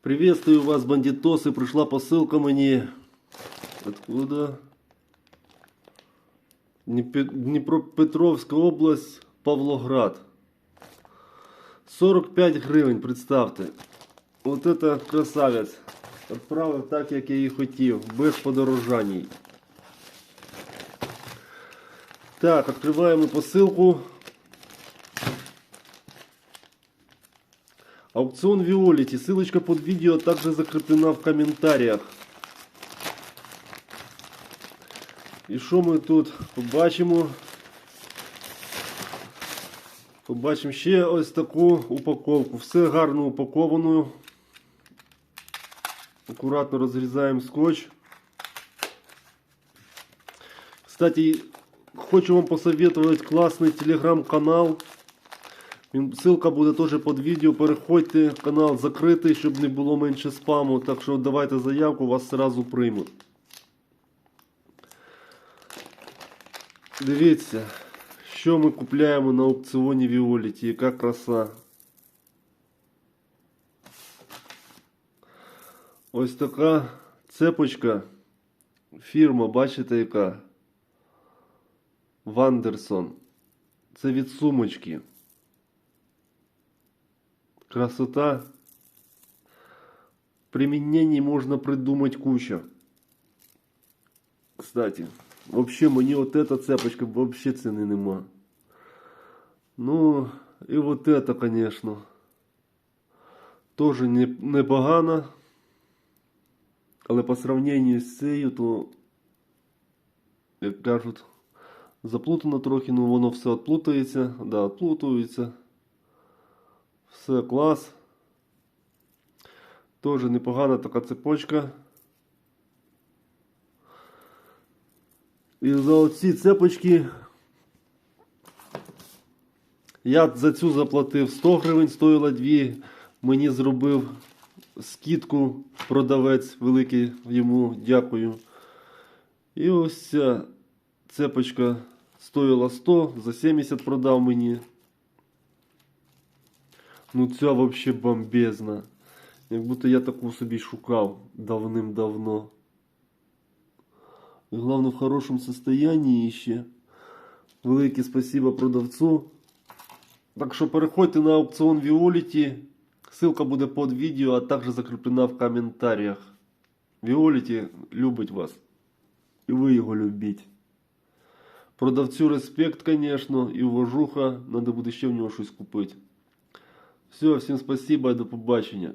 Приветствую вас, бандитосы. Пришла посылка мені. Откуда? Дніпе- Дніпропетровська область, Павлоград. 45 гривень, представте. Вот это красавець. Отправив так, як я і хотів, без подорожаній. Так, відкриваємо посилку. Аукцион Виолити. Ссылочка под видео также закреплена в комментариях. І що ми тут побачимо? Побачимо ще ось таку упаковку. Все гарно упаковано. Акуратно розрізаємо скотч. Кстати, хочу вам посоветовать классный телеграм-канал. Ссылка буде теж під відео. Переходьте, канал закритий, щоб не було менше спаму. Так що давайте заявку, вас сразу приймуть. Дивіться, що ми купляємо на аукціоні Віоліті. Яка краса. Ось така цепочка. Фірма, бачите яка? Вандерсон. Це від сумочки. Красота. Применений можно придумать куча. Кстати, вообще мені вот эта цепочка вообще ціни нема. Ну, і вот это, конечно. Тоже не, непогано. Але по сравнению з цією, то, як кажуть, заплутано трохи, ну воно все відплутається. Да, відплутується. Все клас. Тоже непогана така цепочка. І за оці цепочки я за цю заплатив 100 гривень, стоїла 2. Мені зробив скидку продавець великий йому дякую. І ось ця цепочка стоїла 100, за 70 продав мені. Ну ця вообще бомбезна. Як будто я таку собі шукав давним-давно. І головне в хорошому состоянии ще. Велике спасибо продавцу. Так що переходьте на аукціон Віоліті. Ссылка буде під відео, а також закріплена в коментарях. Віоліті любить вас. І ви його любіть. Продавцю респект, конечно, і уважуха. Надо буде ще в нього щось купити. Все, всім спасибо до побачення.